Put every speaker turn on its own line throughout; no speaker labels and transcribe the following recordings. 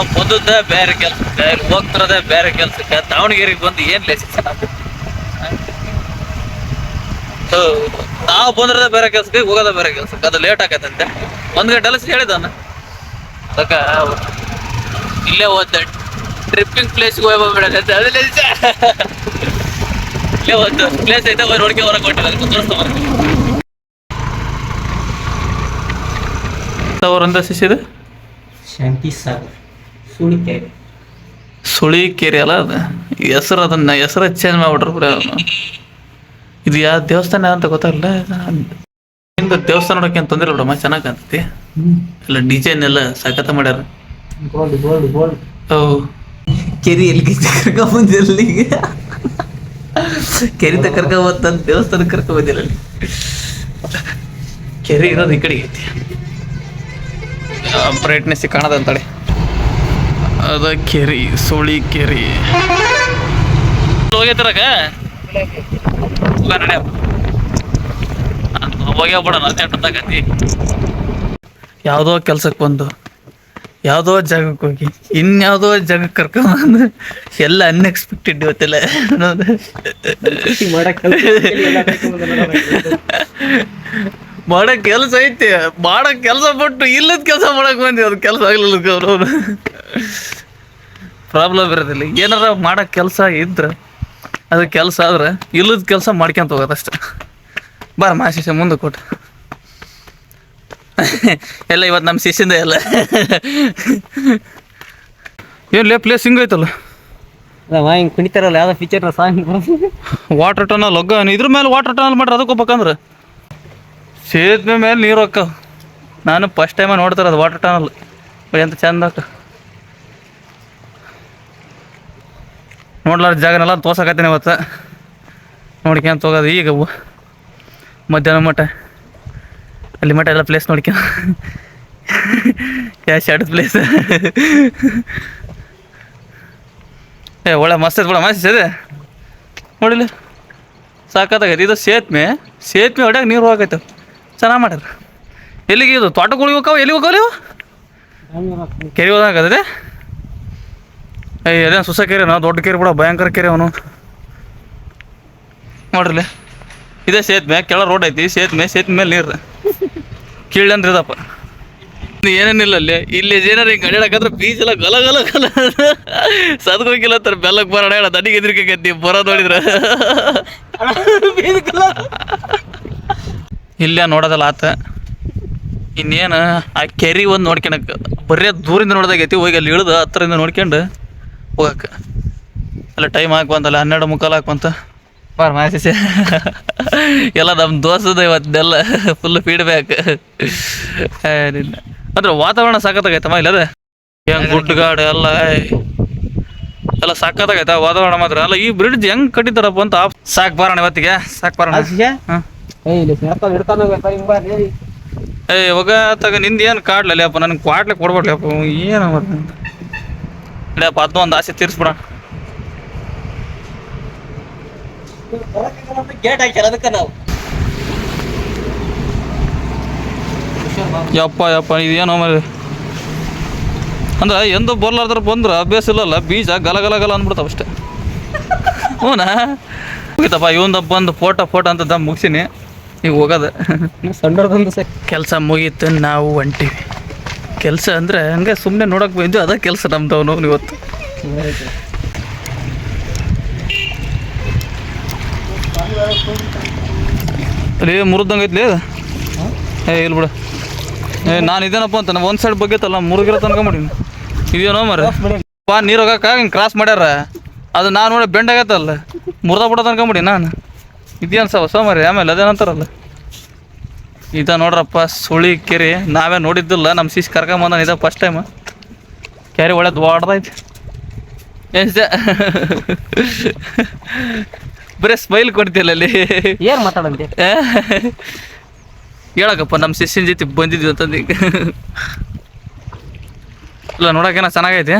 ನಾವು ಬಂದದ್ದೇ ಬೇರೆ ಕೆಲ್ಸಕ್ಕೆ ಇಲ್ಲಿ ಹೋಗ್ತಿರೋದೇ ಬೇರೆ ಕೆಲ್ಸಕ್ಕೆ. ದಾವಣಗೆರೆಗೆ ಬಂದು ಏನ್ ಲೆಸಿಸ್ ನಾವು ಬಂದ್ರದ ಬೇರೆ ಕೆಲ್ಸಕ್ಕೆ ಹೋಗೋದ ಬೇರೆ ಕೆಲ್ಸಕ್ಕೆ. ಅದು ಲೇಟ್ ಆಗತ್ತಂತೆ ಒಂದ್ ಗಂಟೆ ಲಸಿ ಹೇಳಿದಾನ ಇಲ್ಲೇ ಹೋದ್. ಟ್ರಿಪ್ಪಿಂಗ್ ಪ್ಲೇಸ್ಗೆ ಹೋಗ್ಬೇಡ ಅದು ಇಲ್ಲೇ ಒಂದು ಪ್ಲೇಸ್ ಐತೆ ಹೋಗಿ ನೋಡ್ಕೆ ಹೊರಗೆ ಕೊಟ್ಟಿಲ್ಲ ಅದಕ್ಕೆ ತೋರಿಸ್ತಾ ಬರ್ತೀನಿ ಅವರಂತ ಶಿಶಿದು
ಶಾಂತಿ ಸಾಗರ್. ಸುಳಿಕೆರೆ.
ಸುಳಿ ಕೆರೆ ಅಲ್ಲ ಅದು? ಹೆಸರು ಅದನ್ನ ಹೆಸರು ಚೇಂಜ್ ಮಾಡ್ಬಿಟ್ರು ಬಿಡ ಇದು ಯಾವ ದೇವಸ್ಥಾನ ಅಂತ ಗೊತ್ತಾಗಲ್ಲ ಹಿಂದೆ ದೇವಸ್ಥಾನ ನೋಡಕ್ಕೆ ಏನು ತೊಂದರೆ ಬಿಡಮ್ಮ ಚೆನ್ನಾಗಿ ಕಾಣ್ತೈತಿ. ಎಲ್ಲ ಡಿಸೈನ್ ಎಲ್ಲ ಸಖತ್ ಮಾಡ್ಯಾರ.
ಗೋಲ್ಡ್ ಗೋಲ್ಡ್ ಗೋಲ್ಡ್
ಓ
ಕೆರಿ ಎಲ್ಲಿಗೆ ಕರ್ಕೊಂಬಂದಿರಲ್ಲ ಈಗ? ಕೆರಿ ತ ಕರ್ಕೊಂಬಂತ ದೇವಸ್ಥಾನ ಕರ್ಕೊಂಬಂದಿರಲಿ
ಕೆರೆ ಇರೋದು ಈ ಕಡೆ ಐತಿ. ಬ್ರೈಟ್ನೆಸ್ ಕಾಣದ ಅಂತೇಳಿ ಅದ ಕೆರಿ ಸೋಳಿ ಕೆರಿ. ಹೋಗೈತಿರಾಗ ನಡೆ. ಹೋಗ್ಯ ಬಿಡೋಣ ಅದೇಟತ್ತಾಗತಿ ಯಾವುದೋ ಕೆಲ್ಸಕ್ಕೆ ಬಂದು ಯಾವುದೋ ಜಾಗಕ್ಕೆ ಹೋಗಿ ಇನ್ಯಾವುದೋ ಜಾಗಕ್ಕೆ ಕರ್ಕೊಂಬಂದು ಎಲ್ಲ ಅನ್ಎಕ್ಸ್ಪೆಕ್ಟೆಡ್ ಇವತ್ತೆಲ್ಲ. ಮಾಡೋ ಕೆಲಸ ಐತಿ ಮಾಡೋ ಕೆಲಸ ಬಿಟ್ಟು ಇಲ್ಲದ ಕೆಲಸ ಮಾಡಕ್ ಬಂದಿ ಅದು ಕೆಲಸ ಆಗ್ಲಿಲ್ಲ ಅವ್ರವ್ರು ಪ್ರಾಬ್ಲಮ್ ಇರೋದಿಲ್ಲ. ಏನಾರ ಮಾಡೋ ಕೆಲಸ ಇದ್ರೆ ಅದು ಕೆಲಸ ಆದ್ರೆ ಇಲ್ಲದ ಕೆಲಸ ಮಾಡ್ಕೊಂತ ಹೋಗೋದಷ್ಟೆ ಬಾರ ಮಾ ಶಿಷ್ಯ ಮುಂದೆ ಕೊಟ್ಟು ಎಲ್ಲ ಇವತ್ತು ನಮ್ಮ ಶಿಷ್ಯಂದ ಎಲ್ಲ. ಏನು ಲೇ ಪ್ಲೇಸ್ ಹಿಂಗೈತಲ್ಲ
ಹಿಂಗೆ ಕುಣಿತಾರಲ್ಲ ಯಾವ್ದೋ ಫೀಚರ್ ಸಾಂಗ್
ವಾಟರ್ ಟನಲ್ ಒಗ್ಗ ಇದ್ರ ಮೇಲೆ ವಾಟರ್ ಟನಲ್ ಮಾಡ್ರಿ ಅದಕ್ಕೆ ಹೋಗ್ಬೇಕಂದ್ರೆ ಸೇತುವೆ ಮೇಲೆ ನೀರು ಹಾಕ ನಾನು ಫಸ್ಟ್ ಟೈಮ ನೋಡ್ತಾರೆ ಅದು ವಾಟರ್ ಟನಲ್ ಎಂತ ಚಂದ ಆಕ ನೋಡ್ಲಾರ ಜಾಗನೆಲ್ಲ ತೋರ್ಸಕತ್ತೀನಿ ಇವತ್ತು ನೋಡ್ಕೊಂತ ಹೋಗೋದು ಈಗ ಮಧ್ಯಾಹ್ನ ಮಠ. ಅಲ್ಲಿ ಮಠ ಎಲ್ಲ ಪ್ಲೇಸ್ ನೋಡ್ಕೊ. ಎರಡು ಪ್ಲೇಸ್ ಏ, ಒಳ್ಳೆ ಮಸ್ತ್ ಐತೆ ಬಿಡ ಮಸ್ತ್ ಇದೆ. ನೋಡಿಲ್ಲ. ಸಾಕಾಗೈತೆ ಇದು ಸೇತ್ಮೆ. ಸೇತ್ಮೆ ಹೊಡ್ಯಾಗ ನೀರು ಹೋಗೈತೆ ಚೆನ್ನಾಗಿ ಮಾಡ್ಯಾರ. ಎಲ್ಲಿಗೆ ಇದು, ತೋಟಕ್ಕೆ ಉಳಿಬೇಕಾವ ಎಲ್ಲಿ ಹೋಗಲಿವು ಕೆರೆ ಹೋದಾಗದೆ ಏಯ್ ಅದೇ ಸುಸ ಕೆರೆ ನಾವು ದೊಡ್ಡ ಕೆರೆ ಬಿಡ, ಭಯಂಕರ ಕೆರೆ ಅವನು. ನೋಡ್ರಿ. ಇದೇ ಸೇತುವೆ ಕೆಳ ರೋಡ್ ಐತಿ ಸೇತುವೆ ಸೇತುವೆ ಮೇಲೆ ನೀರು. ಕೀಳಂದ್ರೆ ಇದಪ್ಪ. ಇದು ಏನೇನಿಲ್ಲ ಅಲ್ಲಿ. ಇಲ್ಲಿ ಏನಾರ ಹಿಂಗೆ ಅಡ್ಯಾಡಕಂದ್ರೆ ಬೀಚ್ ಎಲ್ಲ ಗಲ ಗಲ ಗಲ. ಸದ್ಕೋಗಿಲ್ಲ ತರ ಬೆಲ್ಲಕ್ಕೆ ಬರೋಣ ಹೇಳ ದನಿಗೆ ಎದ್ರಿಕೈತಿ ಬರೋದು ನೋಡಿದ್ರ. ಇಲ್ಲೇ ನೋಡೋದಲ್ಲ ಆತ. ಇನ್ನೇನು ಆ ಕೆರೆ ಒಂದು ನೋಡ್ಕೊಳಕ್ಕೆ ಬರೀ ದೂರಿಂದ ನೋಡ್ದಾಗೈತಿ, ಹೋಗಿ ಅಲ್ಲಿ ಇಳಿದು ಹತ್ತರಿಂದ ನೋಡ್ಕೊಂಡು ಹೋಗಕ್ಕೆ. ಅಲ್ಲ ಟೈಮ್ ಹಾಕುವಂತಲ್ಲ ಹನ್ನೆರಡು ಮುಕ್ಕಾಲು ಹಾಕುವಂತ ಬಾರ ಮಾಸಿಸೆ ಎಲ್ಲ ನಮ್ಮ ದೋಸ್ತದ ಇವತ್ತೆಲ್ಲ ಫುಲ್ ಫೀಡ್ಬ್ಯಾಕ್ ಅಂದ್ರೆ ವಾತಾವರಣ ಸಾಕತ್ತಾಗೈತಮ್ಮ ಇಲ್ಲದೆ? ಹೆಂಗ್ ಗುಡ್ಡಗಾಡು ಎಲ್ಲ. ಎಲ್ಲ ಸಾಕತ್ತಾಗೈತ ವಾತಾವರಣ ಮಾತ್ರ. ಅಲ್ಲ ಈ ಬ್ರಿಡ್ಜ್ ಹೆಂಗ್ ಕಟ್ಟಿದಾರಪ್ಪ ಅಂತ ಸಾಕ್ ಬಾರಣ ಇವತ್ತಿಗೆ. ಸಾಕ್ ಬಾರಣ. ಏ ಇವಾಗ ತಗ ನಿಂದ ಏನು ಕಾಡ್ಲಿಲ್ಲ ಅಪ್ಪ? ನನಗೆ ಕ್ವಾಟ್ಲೆ ಕೊಡ್ಬೇಡ್ಲಪ್ಪ ಏನು ಇಡಪ್ಪ ಅದನ್ನ ಒಂದು ಆಸೆ ತೀರಿಸ್ಬಿಡ
ಗೇಟ್ ಹಾಕ್ಯಾರ ಅದಕ್ಕೆ ನಾವು
ಯಪ್ಪ ಯಪ್ಪ ಇದೇನೋ ಮರಿ. ಅಂದ್ರೆ ಎಂದು ಬರ್ಲಾರ್ದ್ರ ಬಂದ್ರ ಅಭ್ಯಾಸ ಇಲ್ಲಲ್ಲ ಬೀಜ ಗಲ ಗಲ ಗಲ ಅಂದ್ಬಿಡ್ತಾವ ಅಷ್ಟೇ. ಹ್ಞೂನಾ ಮುಗಿತಪ್ಪ ಇವಂದ ಬಂದು ಫೋಟೋ ಫೋಟೋ ಅಂತ ದಮ್ ಮುಗಿಸಿನಿ. ಈಗ ಹೋಗೋದು.
ಸಣ್ಣ
ಕೆಲಸ ಮುಗೀತು ನಾವು ಹೊಂಟಿವಿ. ಕೆಲಸ ಅಂದರೆ ಹಂಗೆ ಸುಮ್ಮನೆ ನೋಡೋಕೆ ಬಂದು ಅದೇ ಕೆಲಸ ನಮ್ದವನು ಇವತ್ತು. ಲೇ, ಮುರಿದಂಗೆ? ಏ ಇಲ್ಲ ಬಿಡ. ಏ, ನಾನು ಇದೇನಪ್ಪ ಅಂತ, ನಾವು ಒಂದು ಸೈಡ್ ಬಗ್ಗೆತ್ತಲ್ಲ ಮುರುಗಿರೋ ತನಕ ಮಾಡೀನಿ. ಇದೇನೋ ಮರ ಬಾ, ನೀರು ಹೋಗಕ್ಕ ಹಿಂಗೆ ಕ್ರಾಸ್ ಮಾಡ್ಯಾರ. ಅದು ನಾನು ನೋಡಿ ಬೆಂಡ್ ಆಗತ್ತಲ್ಲ ಮುರ್ದ ಬಿಡೋ ತನಕ ಮಾಡಿ ನಾನು. ಇದೇನು ಸವ ಮರಿ ಆಮೇಲೆ ಅದೇನಂತಾರಲ್ಲ? ಇದ ನೋಡ್ರಪ್ಪ ಸುಳಿ ಕೆರೆ. ನಾವೇ ನೋಡಿದ್ದಿಲ್ಲ ನಮ್ಮ ಶಿಶ್ ಕರ್ಕೊಂಬಂದ ಇದ ಫಸ್ಟ್ ಟೈಮ್ ಕೆರೆ ಒಳ್ಳೆ ದೊಡ್ಡದೈತಿ. ಎಸ್ ಸ- ಬರೀ ಸ್ಮೈಲ್ ಕೊಡ್ತಿಲ್ಲ ಅಲ್ಲಿ.
ಏನು ಮಾತಾಡಂತೆ?
ಹೇಳಕಪ್ಪ ನಮ್ಮ ಶಿಷ್ಯನ ಜೊತೆ ಬಂದಿದ್ವಿ ಅಂತಂದು. ಈಗ ಇಲ್ಲ ನೋಡೋಕೇನ ಚೆನ್ನಾಗೈತಿ.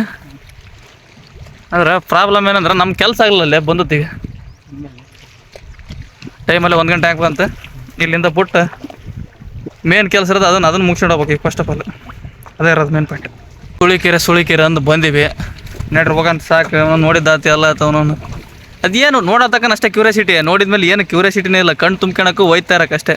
ಆದ್ರೆ ಪ್ರಾಬ್ಲಮ್ ಏನಂದ್ರೆ ನಮ್ಮ ಕೆಲಸ ಆಗಲಿಲ್ಲ ಅಲ್ಲೇ ಬಂದತ್ತೀಗ ಟೈಮಲ್ಲಿ ಒಂದು ಗಂಟೆ ಹಾಕ್ಬಂತ ಇಲ್ಲಿಂದ ಬಿಟ್ಟು ಮೇನ್ ಕೆಲಸ ಇರೋದು ಅದನ್ನು ಅದನ್ನು ಮುಗಿಸ್ಕೊಂಡು ಹೋಗ್ಬೇಕು ಈಗ ಫಸ್ಟ್ ಆಫ್ ಆಲ್ ಅದೇ ಇರೋದು ಮೇನ್ ಪಾಯಿಂಟ್ ಸುಳಿಕೆರೆ ಸುಳಿಕೆರೆ ಅಂದು ಬಂದಿವಿ. ನೆಡ್ರಿ ಹೋಗಂತ ಸಾಕು. ನೋಡಿದ್ದ ನೋಡಿದ್ದಾತಿ ಎಲ್ಲ ಆತವನು ಅದೇನು ನೋಡತಕ್ಕನ ಅಷ್ಟೇ ಕ್ಯೂರಿಯಾಸಿಟಿ ನೋಡಿದ್ಮೇಲೆ ಏನು ಕ್ಯೂರಿಯಾಸಿಟಿನೇ ಇಲ್ಲ. ಕಣ್ಣು ತುಂಬ್ಕೊಳಕ್ಕೂ ಒಯ್ತಾ ಅಷ್ಟೇ.